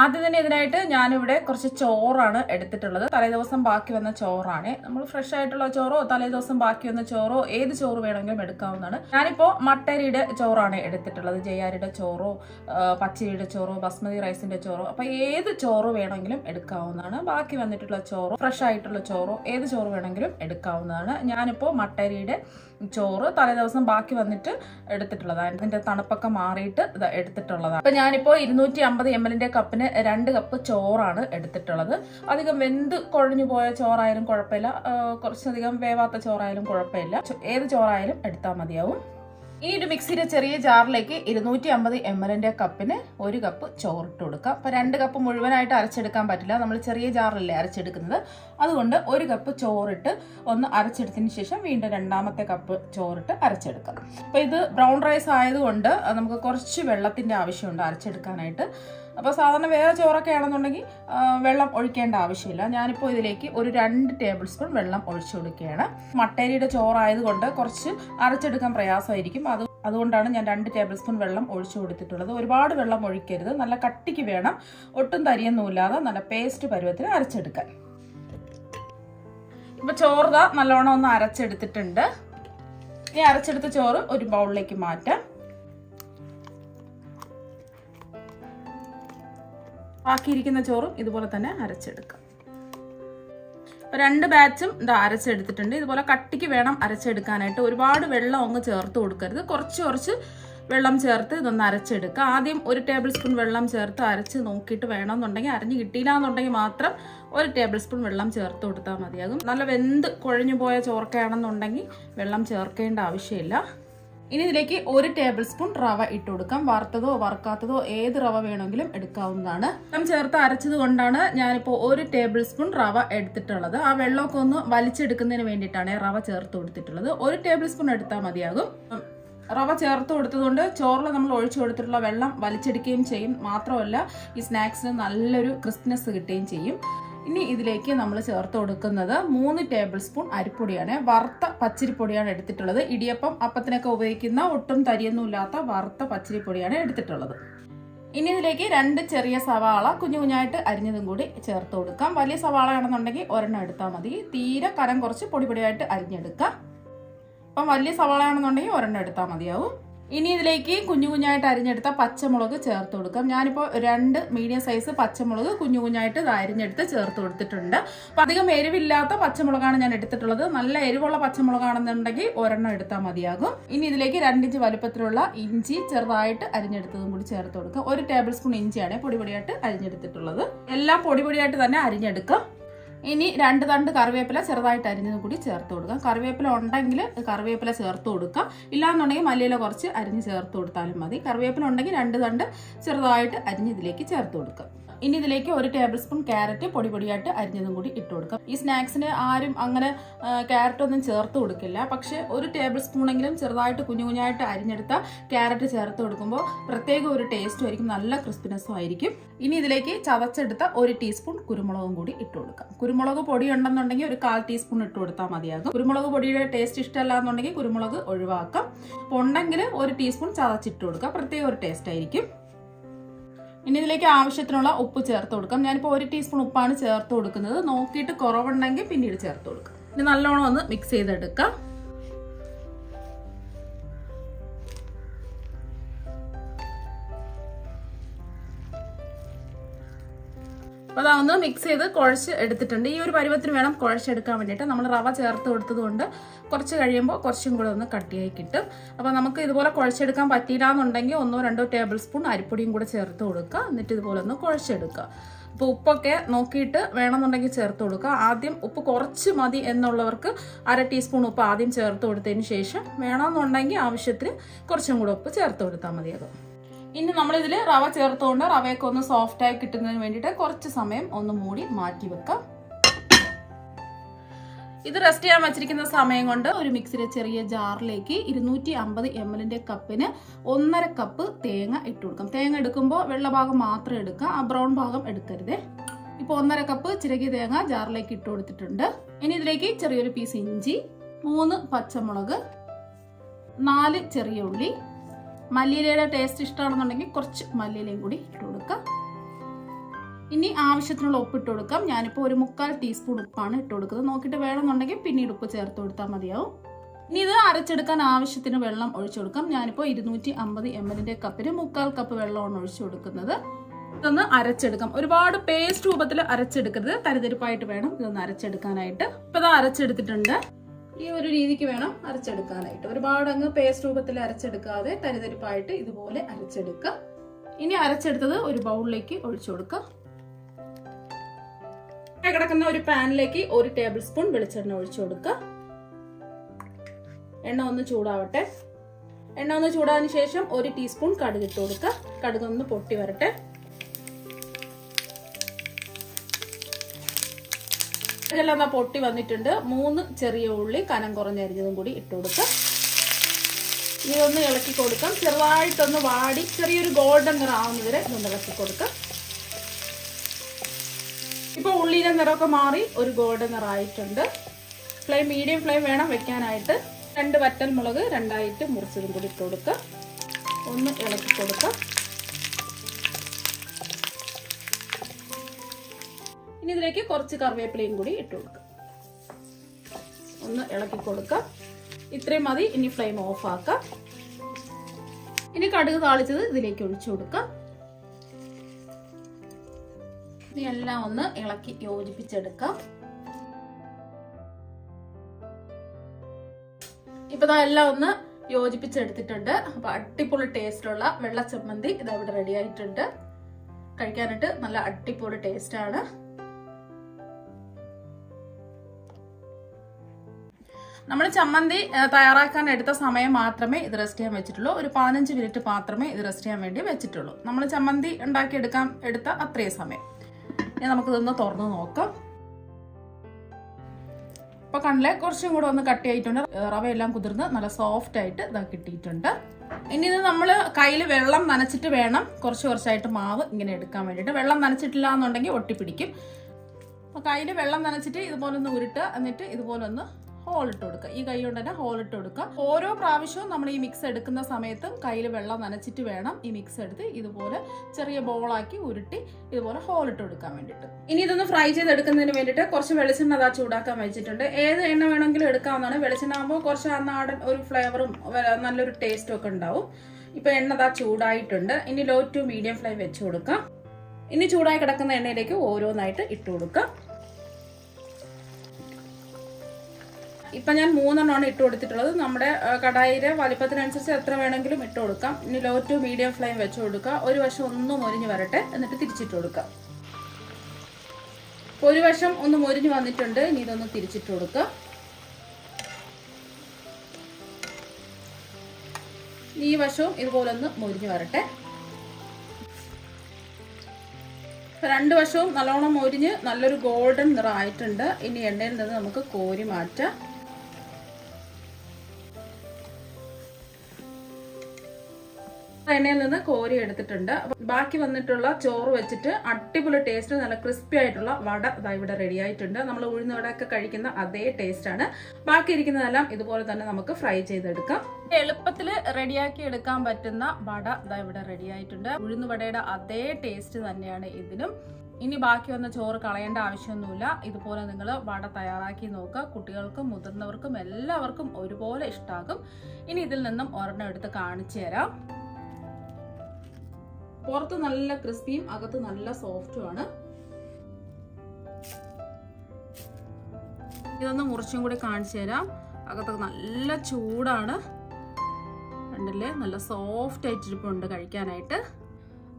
ആദ്യം തന്നെ ഇതിനായിട്ട് ഞാനിവിടെ കുറച്ച് ചോറാണ് എടുത്തിട്ടുള്ളത്. തലേദിവസം ബാക്കി വന്ന ചോറാണ്. നമ്മൾ ഫ്രഷ് ആയിട്ടുള്ള ചോറോ തലേദിവസം ബാക്കി വന്ന ചോറോ ഏത് ചോറ് വേണമെങ്കിലും എടുക്കാവുന്നതാണ്. ഞാനിപ്പോൾ മട്ടരിയുടെ ചോറാണ് എടുത്തിട്ടുള്ളത്. ജയാരിയുടെ ചോറോ പച്ചരിയുടെ ചോറോ ബസ്മതി റൈസിന്റെ ചോറോ അപ്പോൾ ഏത് ചോറ് വേണമെങ്കിലും എടുക്കാവുന്നതാണ്. ബാക്കി വന്നിട്ടുള്ള ചോറോ ഫ്രഷ് ആയിട്ടുള്ള ചോറോ ഏത് ചോറ് വേണമെങ്കിലും എടുക്കാവുന്നതാണ്. ഞാനിപ്പോൾ മട്ടരിയുടെ ചോറ് തലേ ദിവസം ബാക്കി വന്നിട്ട് എടുത്തിട്ടുള്ളതാണ് ഇതിന്റെ തണുപ്പൊക്കെ മാറിയിട്ട് ഇത് എടുത്തിട്ടുള്ളതാണ്. അപ്പൊ ഞാനിപ്പോ ഇരുന്നൂറ്റി അമ്പത് എം എല്ലിന്റെ കപ്പിന് രണ്ട് കപ്പ് ചോറാണ് എടുത്തിട്ടുള്ളത്. അധികം വെന്ത് കുഴഞ്ഞു പോയ ചോറായാലും കുഴപ്പമില്ല. കുറച്ചധികം വേവാത്ത ചോറായാലും കുഴപ്പമില്ല. ഏത് ചോറായാലും എടുത്താൽ മതിയാവും. ഇനി ഒരു മിക്സിയുടെ ചെറിയ ജാറിലേക്ക് ഇരുന്നൂറ്റി അമ്പത് എം എല്ലിന്റെ കപ്പിന് ഒരു കപ്പ് ചോറിട്ട് കൊടുക്കാം. അപ്പോൾ രണ്ട് കപ്പ് മുഴുവനായിട്ട് അരച്ചെടുക്കാൻ പറ്റില്ല. നമ്മൾ ചെറിയ ജാറിലല്ലേ അരച്ചെടുക്കുന്നത്. അതുകൊണ്ട് ഒരു കപ്പ് ചോറിട്ട് ഒന്ന് അരച്ചെടുത്തതിന് ശേഷം വീണ്ടും രണ്ടാമത്തെ കപ്പ് ചോറിട്ട് അരച്ചെടുക്കാം. അപ്പോൾ ഇത് ബ്രൗൺ റൈസ് ആയതുകൊണ്ട് നമുക്ക് കുറച്ച് വെള്ളത്തിന്റെ ആവശ്യമുണ്ട് അരച്ചെടുക്കാനായിട്ട്. അപ്പോൾ സാധാരണ വേറെ ചോറൊക്കെ ആണെന്നുണ്ടെങ്കിൽ വെള്ളം ഒഴിക്കേണ്ട ആവശ്യമില്ല. ഞാനിപ്പോൾ ഇതിലേക്ക് ഒരു രണ്ട് ടേബിൾ സ്പൂൺ വെള്ളം ഒഴിച്ചു കൊടുക്കുകയാണ്. മട്ടേരിയുടെ ചോറായതുകൊണ്ട് കുറച്ച് അരച്ചെടുക്കാൻ പ്രയാസമായിരിക്കും. അത് അതുകൊണ്ടാണ് ഞാൻ രണ്ട് ടേബിൾ സ്പൂൺ വെള്ളം ഒഴിച്ചു കൊടുത്തിട്ടുള്ളത്. ഒരുപാട് വെള്ളം ഒഴിക്കരുത്. നല്ല കട്ടിക്ക് വേണം. ഒട്ടും തരിയൊന്നുമില്ലാതെ നല്ല പേസ്റ്റ് പരുവത്തിൽ അരച്ചെടുക്കാൻ. ഇപ്പൊ ചോറ് നല്ലോണം ഒന്ന് അരച്ചെടുത്തിട്ടുണ്ട്. ഈ അരച്ചെടുത്ത ചോറ് ഒരു ബൗളിലേക്ക് മാറ്റാം. ബാക്കിയിരിക്കുന്ന ചോറും ഇതുപോലെ തന്നെ അരച്ചെടുക്കാം. രണ്ട് ബാച്ചും ഇതാ അരച്ചെടുത്തിട്ടുണ്ട്. ഇതുപോലെ കട്ടിക്ക് വേണം അരച്ചെടുക്കാനായിട്ട്. ഒരുപാട് വെള്ളം അങ്ങ് ചേർത്ത് കൊടുക്കരുത്. കുറച്ച് കുറച്ച് വെള്ളം ചേർത്ത് ഇതൊന്ന് അരച്ചെടുക്കുക. ആദ്യം ഒരു ടേബിൾ സ്പൂൺ വെള്ളം ചേർത്ത് അരച്ച് നോക്കിയിട്ട് വേണമെന്നുണ്ടെങ്കിൽ അരഞ്ഞ് കിട്ടിയില്ല എന്നുണ്ടെങ്കിൽ മാത്രം ഒരു ടേബിൾ സ്പൂൺ വെള്ളം ചേർത്ത് കൊടുത്താൽ മതിയാകും. നല്ല വെന്ത് കുഴഞ്ഞു പോയ ചോർക്കയാണെന്നുണ്ടെങ്കിൽ വെള്ളം ചേർക്കേണ്ട ആവശ്യമില്ല. ഇനി ഇതിലേക്ക് ഒരു ടേബിൾ സ്പൂൺ റവ ഇട്ട് കൊടുക്കാം. വറുത്തതോ വറുക്കാത്തതോ ഏത് റവ വേണമെങ്കിലും എടുക്കാവുന്നതാണ്. വെള്ളം ചേർത്ത് അരച്ചത് കൊണ്ടാണ് ഞാനിപ്പോൾ ഒരു ടേബിൾ സ്പൂൺ റവ എടുത്തിട്ടുള്ളത്. ആ വെള്ളമൊക്കെ ഒന്ന് വലിച്ചെടുക്കുന്നതിന് വേണ്ടിയിട്ടാണ് റവ ചേർത്ത് കൊടുത്തിട്ടുള്ളത്. ഒരു ടേബിൾ സ്പൂൺ എടുത്താൽ മതിയാകും. റവ ചേർത്ത് കൊടുത്തതുകൊണ്ട് ചോറിൽ നമ്മൾ ഒഴിച്ചു കൊടുത്തിട്ടുള്ള വെള്ളം വലിച്ചെടുക്കുകയും ചെയ്യും. മാത്രമല്ല ഈ സ്നാക്സിന് നല്ലൊരു ക്രിസ്പ്നെസ് കിട്ടുകയും ചെയ്യും. ഇനി ഇതിലേക്ക് നമ്മൾ ചേർത്ത് കൊടുക്കുന്നത് മൂന്ന് ടേബിൾ സ്പൂൺ അരിപ്പൊടിയാണ്. വറുത്ത പച്ചരിപ്പൊടിയാണ് എടുത്തിട്ടുള്ളത്. ഇടിയപ്പം അപ്പത്തിനൊക്കെ ഉപയോഗിക്കുന്ന ഒട്ടും തരിയൊന്നുമില്ലാത്ത വറുത്ത പച്ചരിപ്പൊടിയാണ് എടുത്തിട്ടുള്ളത്. ഇനി ഇതിലേക്ക് രണ്ട് ചെറിയ സവാള കുഞ്ഞു കുഞ്ഞായിട്ട് അരിഞ്ഞതും കൂടി ചേർത്ത് കൊടുക്കാം. വലിയ സവാള ആണെന്നുണ്ടെങ്കിൽ ഒരെണ്ണം എടുത്താൽ മതി. തീരെ കരം കുറച്ച് പൊടിപൊടിയായിട്ട് അരിഞ്ഞെടുക്കാം അപ്പം വലിയ സവാള ആണെന്നുണ്ടെങ്കിൽ ഒരെണ്ണം എടുത്താൽ മതിയാവും. ഇനി ഇതിലേക്ക് കുഞ്ഞു കുഞ്ഞായിട്ട് അരിഞ്ഞെടുത്ത പച്ചമുളക് ചേർത്ത് കൊടുക്കാം. ഞാനിപ്പോൾ രണ്ട് മീഡിയം സൈസ് പച്ചമുളക് കുഞ്ഞു കുഞ്ഞായിട്ട് അരിഞ്ഞെടുത്ത് ചേർത്ത് കൊടുത്തിട്ടുണ്ട്. അപ്പം അധികം എരിവില്ലാത്ത പച്ചമുളകാണ് ഞാൻ എടുത്തിട്ടുള്ളത്. നല്ല എരിവുള്ള പച്ചമുളകാണെന്നുണ്ടെങ്കിൽ ഒരെണ്ണം എടുത്താൽ മതിയാകും. ഇനി ഇതിലേക്ക് രണ്ടിഞ്ച് വലുപ്പത്തിലുള്ള ഇഞ്ചി ചെറുതായിട്ട് അരിഞ്ഞെടുത്തതും കൂടി ചേർത്ത് കൊടുക്കുക ഒരു ടേബിൾ സ്പൂൺ ഇഞ്ചിയാണ് പൊടിപൊടിയായിട്ട് അരിഞ്ഞെടുത്തിട്ടുള്ളത്. എല്ലാം പൊടിപൊടിയായിട്ട് തന്നെ അരിഞ്ഞെടുക്കുക ഇനി രണ്ട് തണ്ട് കറിവേപ്പില ചെറുതായിട്ട് അരിഞ്ഞത് കൂടി ചേർത്ത് കൊടുക്കുക കറിവേപ്പില ഉണ്ടെങ്കിൽ കറിവേപ്പില ചേർത്ത് കൊടുക്കാം. ഇല്ലാന്നുണ്ടെങ്കിൽ മല്ലിയില കുറച്ച് അരിഞ്ഞ് ചേർത്ത് കൊടുത്താലും മതി. കറിവേപ്പില ഉണ്ടെങ്കിൽ രണ്ട് തണ്ട് ചെറുതായിട്ട് അരിഞ്ഞ് ഇതിലേക്ക് ചേർത്ത് കൊടുക്കാം. ഇനി ഇതിലേക്ക് ഒരു ടേബിൾ സ്പൂൺ ക്യാരറ്റ് പൊടി പൊടിയായിട്ട് അരിഞ്ഞതും കൂടി ഇട്ട് കൊടുക്കാം. ഈ സ്നാക്സിന് ആരും അങ്ങനെ ക്യാരറ്റ് ഒന്നും ചേർത്ത് കൊടുക്കില്ല. പക്ഷെ ഒരു ടേബിൾ സ്പൂണെങ്കിലും ചെറുതായിട്ട് കുഞ്ഞു കുഞ്ഞായിട്ട് അരിഞ്ഞെടുത്ത ക്യാരറ്റ് ചേർത്ത് കൊടുക്കുമ്പോൾ പ്രത്യേക ഒരു ടേസ്റ്റും ആയിരിക്കും നല്ല ക്രിസ്പിനെസ്സും ആയിരിക്കും. ഇനി ഇതിലേക്ക് ചവച്ചെടുത്ത ഒരു ടീസ്പൂൺ കുരുമുളകും കൂടി ഇട്ട് കൊടുക്കാം. കുരുമുളക് പൊടി ഉണ്ടെന്നുണ്ടെങ്കിൽ ഒരു കാൽ ടീസ്പൂൺ ഇട്ട് കൊടുത്താൽ മതിയാകും. കുരുമുളക് പൊടിയുടെ ടേസ്റ്റ് ഇഷ്ടമല്ല എന്നുണ്ടെങ്കിൽ കുരുമുളക് ഒഴിവാക്കാം. ഉണ്ടെങ്കിൽ ഒരു ടീസ്പൂൺ ചതച്ചിട്ട് കൊടുക്കുക പ്രത്യേക ഒരു ടേസ്റ്റ് ആയിരിക്കും. ഇനി ഇതിലേക്ക് ആവശ്യത്തിനുള്ള ഉപ്പ് ചേർത്ത് കൊടുക്കാം. ഞാനിപ്പോൾ ഒരു ടീസ്പൂൺ ഉപ്പാണ് ചേർത്ത് കൊടുക്കുന്നത്. നോക്കിയിട്ട് കുറവുണ്ടെങ്കിൽ പിന്നീട് ചേർത്ത് കൊടുക്കാം. ഇനി നല്ലോണം ഒന്ന് മിക്സ് ചെയ്തെടുക്കാം. അപ്പോൾ അതാ മിക്സ് ചെയ്ത് കുഴച്ച് എടുത്തിട്ടുണ്ട്. ഈ ഒരു പരുവത്തിന് വേണം കുഴച്ചെടുക്കാൻ വേണ്ടിയിട്ട്. നമ്മൾ റവ ചേർത്ത് കൊടുത്തത് കൊണ്ട് കുറച്ച് കഴിയുമ്പോൾ കുറച്ചും കൂടെ ഒന്ന് കട്ടിയായി കിട്ടും. അപ്പോൾ നമുക്ക് ഇതുപോലെ കുഴച്ചെടുക്കാൻ പറ്റിയില്ല എന്നുണ്ടെങ്കിൽ ഒന്നോ രണ്ടോ ടേബിൾ സ്പൂൺ അരിപ്പൊടിയും കൂടെ ചേർത്ത് കൊടുക്കുക. എന്നിട്ട് ഇതുപോലെ ഒന്ന് കുഴച്ചെടുക്കുക. അപ്പോൾ ഉപ്പൊക്കെ നോക്കിയിട്ട് വേണമെന്നുണ്ടെങ്കിൽ ചേർത്ത് കൊടുക്കുക. ആദ്യം ഉപ്പ് കുറച്ച് മതി എന്നുള്ളവർക്ക് അര ടീസ്പൂൺ ഉപ്പ് ആദ്യം ചേർത്ത് കൊടുത്തതിന് ശേഷം വേണമെന്നുണ്ടെങ്കിൽ ആവശ്യത്തിന് കുറച്ചും കൂടെ ഉപ്പ് ചേർത്ത് കൊടുത്താൽ മതിയാകും. ഇനി നമ്മളിതിൽ റവ ചേർത്തുകൊണ്ട് റവയൊക്കെ ഒന്ന് സോഫ്റ്റായി കിട്ടുന്നതിന് വേണ്ടിയിട്ട് കുറച്ച് സമയം ഒന്ന് മൂടി മാറ്റി വെക്കാം. ഇത് റെസ്റ്റ് ചെയ്യാൻ വെച്ചിരിക്കുന്ന സമയം കൊണ്ട് ഒരു മിക്സിയിലെ ചെറിയ ജാറിലേക്ക് ഇരുന്നൂറ്റി അമ്പത് എം എല്ലിന്റെ കപ്പിന് ഒന്നര കപ്പ് തേങ്ങ ഇട്ട് കൊടുക്കാം. തേങ്ങ എടുക്കുമ്പോൾ വെള്ള ഭാഗം മാത്രം എടുക്കുക. ആ ബ്രൗൺ ഭാഗം എടുക്കരുതേ. ഇപ്പോൾ ഒന്നര കപ്പ് ചിരകിയ തേങ്ങ ജാറിലേക്ക് ഇട്ട് കൊടുത്തിട്ടുണ്ട്. ഇനി ഇതിലേക്ക് ചെറിയൊരു പീസ് ഇഞ്ചി മൂന്ന് പച്ചമുളക് നാല് ചെറിയ ഉള്ളി മല്ലിയിലയുടെ ടേസ്റ്റ് ഇഷ്ടമാണെന്നുണ്ടെങ്കിൽ കുറച്ച് മല്ലിയിലയും കൂടി ഇട്ട് കൊടുക്കാം. ഇനി ആവശ്യത്തിനുള്ള ഉപ്പ് ഇട്ട് കൊടുക്കാം. ഞാനിപ്പോൾ ഒരു മുക്കാൽ ടീസ്പൂൺ ഉപ്പാണ് ഇട്ട് കൊടുക്കുന്നത്. നോക്കിയിട്ട് വേണമെന്നുണ്ടെങ്കിൽ പിന്നീട് ഉപ്പ് ചേർത്ത് കൊടുത്താൽ മതിയാവും. ഇനി ഇത് അരച്ചെടുക്കാൻ ആവശ്യത്തിന് വെള്ളം ഒഴിച്ചു കൊടുക്കാം. ഞാനിപ്പോൾ ഇരുന്നൂറ്റി അമ്പത് എം എല്ലിന്റെ കപ്പിന് മുക്കാൽ കപ്പ് വെള്ളമാണ് ഒഴിച്ചു കൊടുക്കുന്നത്. ഇതൊന്ന് അരച്ചെടുക്കാം. ഒരുപാട് പേസ്റ്റ് രൂപത്തിൽ അരച്ചെടുക്കരുത്. തരിതരിപ്പായിട്ട് വേണം ഇതൊന്ന് അരച്ചെടുക്കാനായിട്ട്. ഇപ്പൊ ഇത് അരച്ചെടുത്തിട്ടുണ്ട്. ഈ ഒരു രീതിക്ക് വേണം അരച്ചെടുക്കാനായിട്ട്. ഒരുപാട് അങ്ങ് പേസ്റ്റ് രൂപത്തിൽ അരച്ചെടുക്കാതെ തരിതരിപ്പായിട്ട് ഇതുപോലെ അരച്ചെടുക്കുക. ഇനി അരച്ചെടുത്തത് ഒരു ബൗളിലേക്ക് ഒഴിച്ചു കൊടുക്കുക. കിടക്കുന്ന ഒരു പാനിലേക്ക് ഒരു ടേബിൾ സ്പൂൺ വെളിച്ചെണ്ണ ഒഴിച്ചു കൊടുക്കുക. എണ്ണ ഒന്ന് ചൂടാവട്ടെ. എണ്ണ ഒന്ന് ചൂടാതിന് ശേഷം ഒരു ടീസ്പൂൺ കടുക് ഇട്ട് കൊടുക്കുക. കടുക് ഒന്ന് പൊട്ടി വരട്ടെ. ഇതെല്ലാം ഒന്ന് പൊട്ടി വന്നിട്ടുണ്ട്. മൂന്ന് ചെറിയ ഉള്ളി കനം കുറഞ്ഞരിഞ്ഞതും കൂടി ഇട്ട് കൊടുക്കുക ഇതൊന്ന് ഇളക്കി കൊടുക്കാം. ചെറുതായിട്ടൊന്ന് വാടി ചെറിയൊരു ഗോൾഡൻ നിറം ആവുന്നവരെ ഇതൊന്ന് ഇളക്കി കൊടുക്കാം. ഇപ്പൊ ഉള്ളിയുടെ നിറമൊക്കെ മാറി ഒരു ഗോൾഡൻ നിറമായിട്ടുണ്ട് ഫ്ലെയിം മീഡിയം ഫ്ലെയിം വേണം വെക്കാനായിട്ട്. രണ്ട് വറ്റൽ മുളക് രണ്ടായിട്ട് മുറിച്ചതും കൂടി ഇട്ട് കൊടുക്കുക ഒന്ന് ഇളക്കി കൊടുക്കുക ഇനി ഇതിലേക്ക് കുറച്ച് കറിവേപ്പിലയും കൂടി ഇട്ട് കൊടുക്കുക ഒന്ന് ഇളക്കി കൊടുക്കാം. ഇത്രയും മതി. ഇനി ഫ്ലെയിം ഓഫ് ആക്കാം. ഇനി കടുക് താളിച്ചത് ഇതിലേക്ക് ഒഴിച്ചു കൊടുക്കാം. ഇനി എല്ലാം ഒന്ന് ഇളക്കി യോജിപ്പിച്ചെടുക്കാം. ഇപ്പൊ എല്ലാം ഒന്ന് യോജിപ്പിച്ചെടുത്തിട്ടുണ്ട്. അപ്പൊ അടിപൊളി ടേസ്റ്റിലുള്ള വെള്ള ചമ്മന്തി ഇത് ഇവിടെ റെഡി ആയിട്ടുണ്ട്. കഴിക്കാനായിട്ട് നല്ല അടിപൊളി ടേസ്റ്റ് നമ്മൾ ചമ്മന്തി തയ്യാറാക്കാൻ എടുത്ത സമയം മാത്രമേ ഇത് റെസ്റ്റ് ചെയ്യാൻ വെച്ചിട്ടുള്ളൂ. ഒരു പതിനഞ്ച് മിനിറ്റ് മാത്രമേ ഇത് റെസ്റ്റ് ചെയ്യാൻ വേണ്ടി വെച്ചിട്ടുള്ളൂ. നമ്മൾ ചമ്മന്തി ഉണ്ടാക്കി എടുക്കാൻ എടുത്ത അത്രയും സമയം. ഇനി നമുക്ക് നമുക്കിതൊന്ന് തുറന്ന് നോക്കാം. ഇപ്പൊ കണ്ടില്ലേ കുറച്ചും കൂടെ ഒന്ന് കട്ട് ചെയ്തിട്ടുണ്ട് റവയെല്ലാം കുതിർന്ന് നല്ല സോഫ്റ്റ് ആയിട്ട് ഇതാ കിട്ടിയിട്ടുണ്ട്. ഇനി ഇത് നമ്മൾ കയ്യിൽ വെള്ളം നനച്ചിട്ട് വേണം. കുറച്ച് കുറച്ചായിട്ട് മാവ് ഇങ്ങനെ എടുക്കാൻ വേണ്ടിയിട്ട്. വെള്ളം നനച്ചിട്ടില്ല എന്നുണ്ടെങ്കിൽ ഒട്ടിപ്പിടിക്കും. അപ്പോൾ കയ്യിൽ വെള്ളം നനച്ചിട്ട് ഇതുപോലെ ഒന്ന് ഉരുട്ടുക. എന്നിട്ട് ഇതുപോലെ ഒന്ന് ഹോൾ ഇട്ട് കൊടുക്കുക. ഈ കൈ കൊണ്ട് തന്നെ ഹോൾ ഇട്ട് കൊടുക്കുക. ഓരോ പ്രാവശ്യവും നമ്മൾ ഈ മിക്സ് എടുക്കുന്ന സമയത്തും കയ്യിൽ വെള്ളം നനച്ചിട്ട് വേണം ഈ മിക്സ് എടുത്ത് ഇതുപോലെ ചെറിയ ബോളാക്കി ഉരുട്ടി ഇതുപോലെ ഹോൾ ഇട്ട് കൊടുക്കാൻ വേണ്ടിയിട്ട്. ഇനി ഇതൊന്ന് ഫ്രൈ ചെയ്തെടുക്കുന്നതിന് വേണ്ടിയിട്ട് കുറച്ച് വെളിച്ചെണ്ണ അതാ ചൂടാക്കാൻ വെച്ചിട്ടുണ്ട്. ഏത് എണ്ണ വേണമെങ്കിലും എടുക്കാവുന്നതാണ്. വെളിച്ചെണ്ണ ആകുമ്പോൾ കുറച്ച് ആ നാടൻ ഒരു ഫ്ലേവറും നല്ലൊരു ടേസ്റ്റും ഒക്കെ ഉണ്ടാവും. ഇപ്പൊ എണ്ണ അതാ ചൂടായിട്ടുണ്ട്. ഇനി ലോ ടു മീഡിയം ഫ്ലെയിം വെച്ച് കൊടുക്കാം. ഇനി ചൂടായി കിടക്കുന്ന എണ്ണയിലേക്ക് ഓരോന്നായിട്ട് ഇട്ട് കൊടുക്കാം. ഇപ്പൊ ഞാൻ മൂന്നെണ്ണമാണ് ഇട്ട് കൊടുത്തിട്ടുള്ളത്. നമ്മുടെ കടായിലെ വലിപ്പത്തിനനുസരിച്ച് എത്ര വേണമെങ്കിലും ഇട്ട് കൊടുക്കാം. ഇനി ലോ ടു മീഡിയം ഫ്ലെയിം വെച്ച് കൊടുക്കുക. ഒരു വശം ഒന്ന് മൊരിഞ്ഞ് വരട്ടെ. എന്നിട്ട് തിരിച്ചിട്ട് കൊടുക്കാം ഇപ്പൊ ഒരു വശം ഒന്ന് മൊരിഞ്ഞ് വന്നിട്ടുണ്ട്. ഇനി ഇതൊന്ന് തിരിച്ചിട്ട് കൊടുക്കുക. ഈ വശവും ഇതുപോലെ ഒന്ന് മൊരിഞ്ഞ് വരട്ടെ. രണ്ട് വശവും നല്ലോണം മൊരിഞ്ഞ് നല്ലൊരു ഗോൾഡൻ നിറം ആയിട്ടുണ്ട്. ഇനി എണ്ണയിൽ നിന്ന് നമുക്ക് കോരി മാറ്റാം. എണ്ണയിൽ നിന്ന് കോരി എടുത്തിട്ടുണ്ട്. ബാക്കി വന്നിട്ടുള്ള ചോറ് വെച്ചിട്ട് അടിപൊളി ടേസ്റ്റ് നല്ല ക്രിസ്പി ആയിട്ടുള്ള വട ഇതാ ഇവിടെ റെഡി ആയിട്ടുണ്ട്. നമ്മൾ ഉഴുന്ന വടയൊക്കെ കഴിക്കുന്ന അതേ ടേസ്റ്റ് ആണ്. ബാക്കി ഇരിക്കുന്നതെല്ലാം ഇതുപോലെ തന്നെ നമുക്ക് ഫ്രൈ ചെയ്തെടുക്കാം. എളുപ്പത്തിൽ റെഡിയാക്കി എടുക്കാൻ പറ്റുന്ന വട ഇതാ ഇവിടെ റെഡി ആയിട്ടുണ്ട്. ഉഴുന്ന വടയുടെ അതേ ടേസ്റ്റ് തന്നെയാണ് ഇതിനും ഇനി ബാക്കി വന്ന ചോറ് കളയേണ്ട ആവശ്യമൊന്നുമില്ല. ഇതുപോലെ നിങ്ങൾ വട തയ്യാറാക്കി നോക്കുക. കുട്ടികൾക്കും മുതിർന്നവർക്കും എല്ലാവർക്കും ഒരുപോലെ ഇഷ്ടമാകും ഇനി ഇതിൽ നിന്നും ഒരെണ്ണം എടുത്ത് കാണിച്ചു തരാം. പുറത്ത് നല്ല ക്രിസ്പിയും അകത്ത് നല്ല സോഫ്റ്റുമാണ് ഇതൊന്ന് മുറിച്ചും കൂടി കാണിച്ചു തരാം. അകത്തൊക്കെ നല്ല ചൂടാണ്. കണ്ടില്ലേ? നല്ല സോഫ്റ്റ് ആയിട്ടിരിപ്പുണ്ട് കഴിക്കാനായിട്ട്.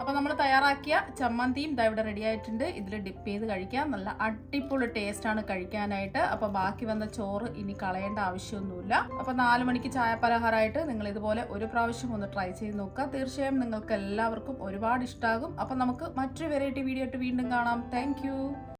അപ്പൊ നമ്മൾ തയ്യാറാക്കിയ ചമ്മന്തിയും ഇതാ ഇവിടെ റെഡി ആയിട്ടുണ്ട്. ഇതിൽ ഡിപ്പ് ചെയ്ത് കഴിക്കാം. നല്ല അടിപൊളി ടേസ്റ്റ് ആണ് കഴിക്കാനായിട്ട്. അപ്പോൾ ബാക്കി വന്ന ചോറ് ഇനി കളയേണ്ട ആവശ്യമൊന്നുമില്ല. അപ്പോൾ നാല് മണിക്ക് ചായ പലഹാരമായിട്ട് നിങ്ങൾ ഇതുപോലെ ഒരു പ്രാവശ്യം ഒന്ന് ട്രൈ ചെയ്ത് നോക്കുക. തീർച്ചയായും നിങ്ങൾക്ക് എല്ലാവർക്കും ഒരുപാട് ഇഷ്ടമാകും അപ്പോൾ നമുക്ക് മറ്റൊരു വെറൈറ്റി വീഡിയോ ആയിട്ട് വീണ്ടും കാണാം. താങ്ക്